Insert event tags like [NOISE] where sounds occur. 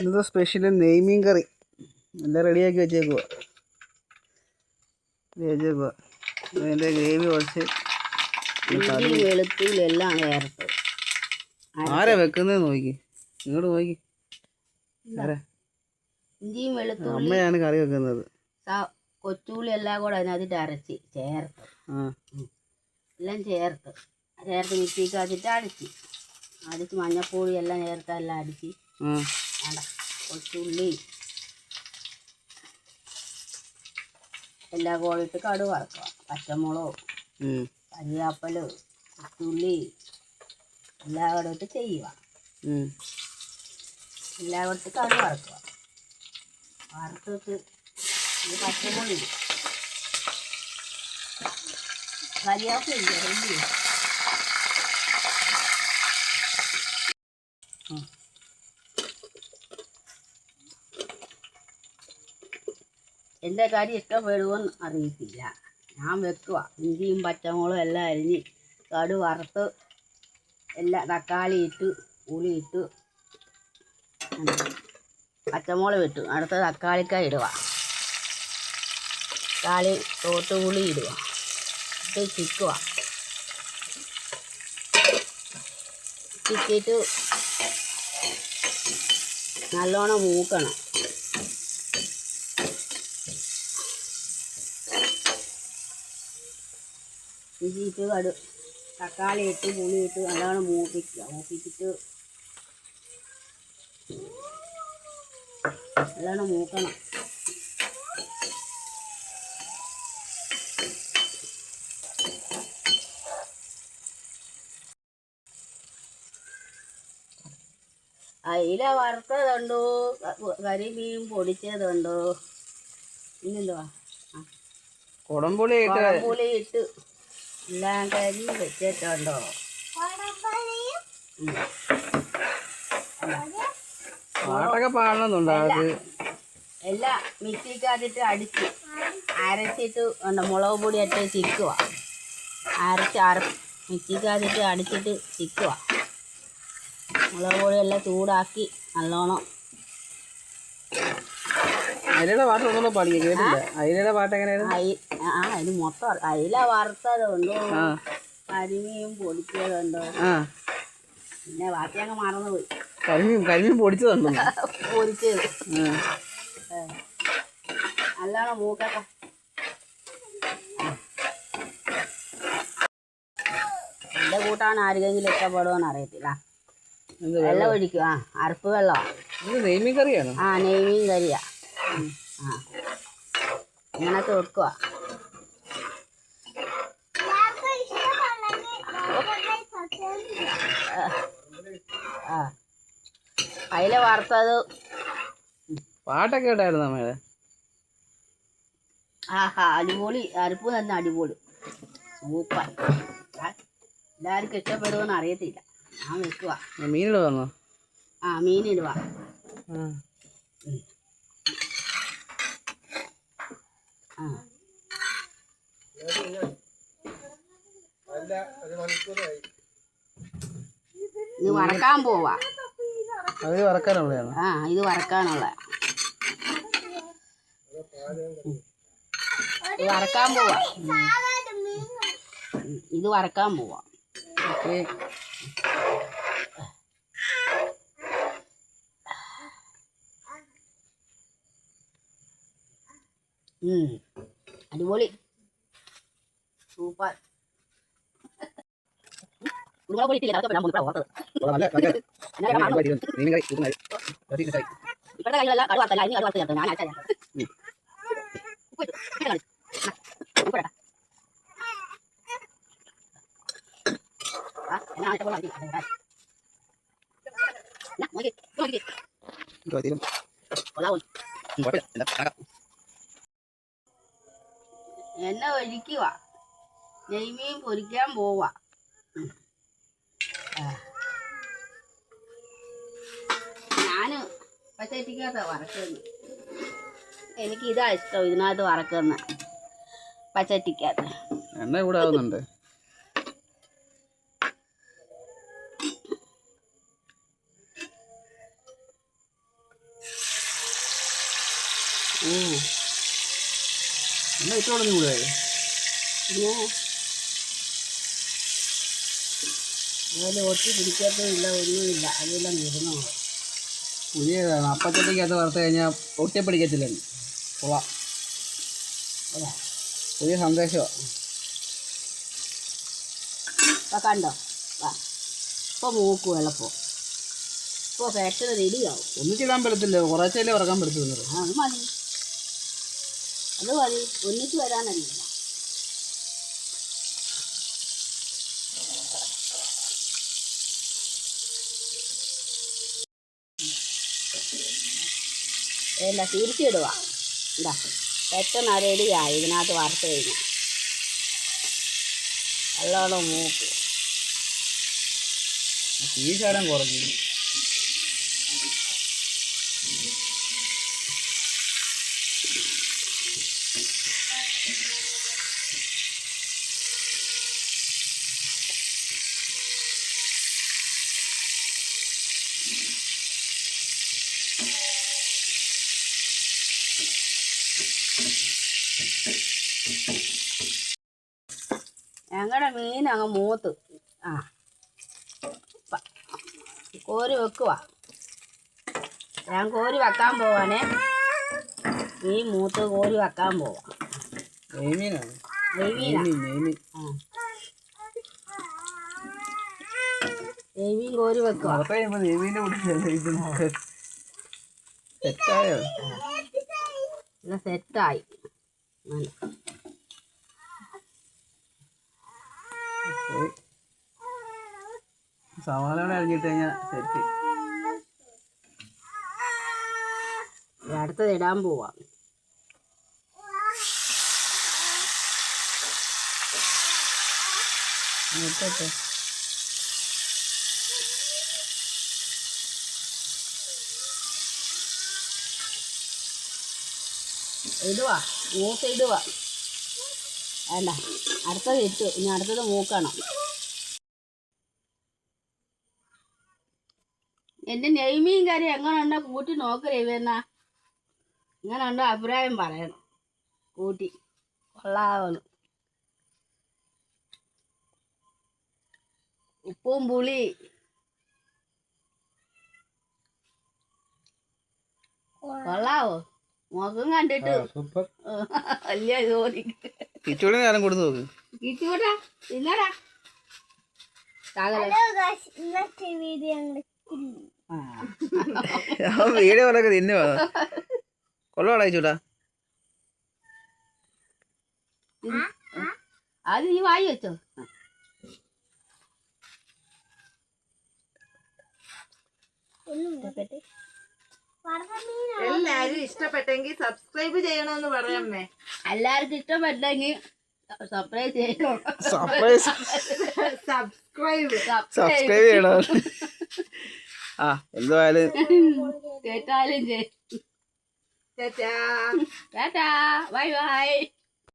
ഇന്നത്തെ സ്പെഷ്യൽ നെയ്മീൻ കറി. എല്ലാം റെഡിയാക്കി വെച്ചേക്കുക വെച്ചേക്കുക അതിന്റെ ഗ്രേവി കുറച്ച് ഇഞ്ചി വെളുത്തുള്ളി എല്ലാം ചേർത്ത് ആരാ വെക്കുന്നത് നോക്കി. ഇങ്ങോട്ട് നോക്കി. ആരാ? ഇഞ്ചിയും വെളുത്തുള്ളി അമ്മയാണ് കറി വെക്കുന്നത്. കൊച്ചുള്ളി എല്ലാം കൂടെ അതിനകത്തിട്ട് അരച്ച് ചേർത്ത്. എല്ലാം ചേർത്ത്. ചേർത്ത് മിക്സിക്കകത്തിട്ട് അടിച്ച്. അടിച്ച് മഞ്ഞപ്പൊടി എല്ലാം ചേർത്ത് എല്ലാം അടിച്ച് കൊച്ചുള്ളി. എല്ലാ കൂടെ കടു വറക്കുക. പച്ചമുളക് ഉം, കരിയാപ്പൽ കൊച്ചുള്ളി എല്ലാ കൂടെ ഇട്ട് ചെയ്യുക. എല്ലാ എല്ലാം കൂടെ വറക്കുക. വറുത്തിട്ട് ഇത് പച്ചമുളക് ഇടും കരിയാപ്പില ഇല്ല വലിയ എന്റെ കറി ഇഷ്ടപ്പെടുമെന്ന് അറിയത്തില്ല. ഞാൻ വെക്കുക ഇഞ്ചിയും പച്ചമുളകും എല്ലാം അരിഞ്ഞ് കടു വറുത്ത് എല്ലാം തക്കാളി ഇട്ട് ഉളി ഇട്ട് പച്ചമുളക് ഇട്ടു അടുത്ത തക്കാളിക്കായ ഇടുക തക്കാളി തോട്ട് ഉളി ഇടുക ഇട്ട് ചിക്കുക ചിക്കിയിട്ട് നല്ലോണം മൂക്കണം. ഇഞ്ചി ഇട്ട് കടു. തക്കാളി ഇട്ട് പുളി ഇട്ട് നല്ലോണം മൂപ്പിക്കുക. മൂപ്പിച്ചിട്ട് നല്ലോണം മൂക്കണം. അയില വറുത്തതുണ്ടോ? കരിമീൻ പൊടിച്ചതുണ്ടോ? പിന്നെന്തുവാ കുടംപുളി ഇട്ട് കുടംപുളി ഇട്ട് എല്ലാം കരി വെച്ചിട്ടുണ്ടോ. പാട്ടൊക്കെ പാടണമെന്നുണ്ടോ അത്? എല്ലാം മിക്സിക്കകത്തിട്ട് അടിച്ച് അരച്ചിട്ട് ഉണ്ട്? മുളക് പൊടി ഇട്ട് ചിക്കുക അരച്ച് അര മിക്സിക്കകത്തിട്ട് അടിച്ചിട്ട് ചിക്കുക മുളക് പൊടി എല്ലാം ചൂടാക്കി നല്ലോണം അയിലയുടെ പാട്ട് ഒന്നുകൂടെ പാടിയ കേട്ടില്ല അയിലയുടെ പാട്ട് എങ്ങനെയായിരുന്നു ആ മൊത്തം അയില വാർത്തതുണ്ടോ കരിമീൻ പൊടിച്ചതുണ്ടോ? പിന്നെ ബാക്കി അങ്ങ് മറന്നുപോയി കരിമീൻ കരിമീൻ പൊടിച്ചതുണ്ടോ? [LAUGHS] പൊടിച്ചത്. ആ. ഏ. എന്റെ മൂക്കട്ടെ ആരെങ്കിലും കൂട്ടാൻ ഇഷ്ടപ്പെടുമോന്ന് അറിയത്തില്ല വെള്ളം ഒഴിക്കും. ആ അരപ്പ് വെള്ളമാണ് നെയ്മീൻ കറിയാണോ? ആ നെയ്മീൻ കരിയാ ഇങ്ങനത്തെ വെക്കുക ആ അതിൽ വറുത്തത് പാട്ടൊക്കെ ഇട്ടായിരുന്നു അമ്മയുടെ ആഹാ അടിപൊളി അരിപ്പ് തന്നെ അടിപൊളി സൂപ്പർ എല്ലാവർക്കും ഇഷ്ടപ്പെടുമെന്ന് അറിയത്തില്ല ഞാൻ വെക്കുക മീനിട് വന്നോ ആ മീനിടുക ആ ആ ഇത് വറക്കാൻ പോവാ. അത് വറക്കാനുള്ളതാണോ. ആ ഇത് വറക്കാനുള്ള. വറക്കാൻ പോവാ. ഇത് വറക്കാൻ പോവാ. ഓക്കെ ഉം, അടിപൊളി സൂപ്പർ നിങ്ങളെ വിളിച്ചില്ല അതൊക്കെ ഞാൻ മുൻപേ ഓർത്തത് മീൻ കറി കൂട്ടുന്നത് ഇപ്പോഴത്തെ കയ്യിലല്ല കടു വറുത്തല്ല ഇനി കടു വറുത്ത് ചേർത്ത് ഞാൻ അയച്ചാൽ ഉപ്പ് ഇട്ടു. ഉപ്പിട്ട് കളി. ആ, ഉപ്പിടട്ടെ. ആ, എന്നാ ആദ്യത്തെ പോലെ ആയിരിക്കും. എന്നെ ഒഴിക്കുക. നെയ്മീൻ പൊരിക്കാൻ പോവാ ഞാൻ പച്ചട്ടിക്കകത്താണ് വറക്കുന്നു എനിക്ക് ഇതാ ഇഷ്ടം ഇതിനകത്ത് വറക്കുന്ന പച്ചട്ടിക്കകത്ത് എണ്ണ ഇവിടെ ആവുന്നുണ്ട്. Ooh. എന്നാ ഇട്ടോടൊന്നും കൂടെ പിന്നെ അതുപോലെ ഒട്ടി പിടിക്കത്തുമില്ല ഒന്നുമില്ല അതെല്ലാം ഇരുന്നോ പുതിയതാണ് അപ്പച്ചട്ടിക്കകത്ത് വറുത്ത് കഴിഞ്ഞാൽ ഒട്ടിപ്പിടിക്കത്തില്ല കൊള്ളാം. അതാ പുതിയ സന്ദേശമാണ് ഇപ്പം കണ്ടോ? വാ. ഇപ്പോൾ മൂക്ക് എളുപ്പം ഇപ്പോൾ ഫാക്ടറി റെഡിയാവും. ഒന്നിച്ചിടാൻ പറ്റത്തില്ല. കുറച്ചല്ലേ വറക്കാൻ പറ്റത്തുള്ളൂ. ആ അത് മതി. അത് വഴി ഒന്നിച്ച് വരാനല്ല ഇല്ല തിരിച്ചിടുക ഇതാ പെട്ടെന്ന് റെഡിയായി. ഇതിനകത്ത് വറുത്ത് കഴിഞ്ഞാൽ നല്ലോണം മൂക്ക്. ശാലം കുറഞ്ഞു. മീൻ അങ്ങ് മൂത്ത്. ആ. കോരി വെക്കുക ഞാൻ കോരി വെക്കാൻ പോവാണേ. ഈ മൂത്ത് കോരി വെക്കാൻ പോവാം. നെയ്മീൻ കോരി വെക്കുക സെറ്റായോ. സെറ്റായി സവാളയോടെ അരിഞ്ഞിട്ട് കഴിഞ്ഞാൽ സെറ്റ് അടുത്തത് ഇടാൻ പോവാം. ഇട്ടോട്ടെ ഇടുക മൂക്ക് ഇടുക വേണ്ട. അടുത്തത് ഇട്ടു. ഇനി അടുത്തത് മൂക്കണം. എന്റെ നെയ്മീൻ കറി എങ്ങനെയുണ്ടോ കൂട്ടി നോക്ക് രവിയെന്നാ എങ്ങനെയുണ്ടോ അഭിപ്രായം പറയണം. കൂട്ടി. കൊള്ളാവുന്നു. ഉപ്പും പുളി. കൊള്ളാവോ? മുഖം കണ്ടിട്ട്. [LAUGHS] വലിയ ജോലി കിച്ചോടി നേരം കൊടുത്തു നോക്ക്. ആ. ഞാൻ വീഡിയോ പോലൊക്കെ തിന്നുവാ. കൊള്ളാടാ ചൂടാ അത് നീ വായി വെച്ചോ. എല്ലാരും ഇഷ്ടപ്പെട്ടെങ്കിൽ സബ്സ്ക്രൈബ് ചെയ്യണമെന്ന് പറയമ്മേ. എല്ലാവർക്കും ഇഷ്ടപ്പെട്ടെങ്കിൽ സർപ്രൈസ് ചെയ്യണം. സർപ്രൈസ് സബ്സ്ക്രൈബ് സബ്സ്ക്രൈബ് ചെയ്യണം. ആ എന്തായാലും കേട്ടാലും ചെയ്യും. ചേച്ചാ ടാറ്റാ. Bye bye.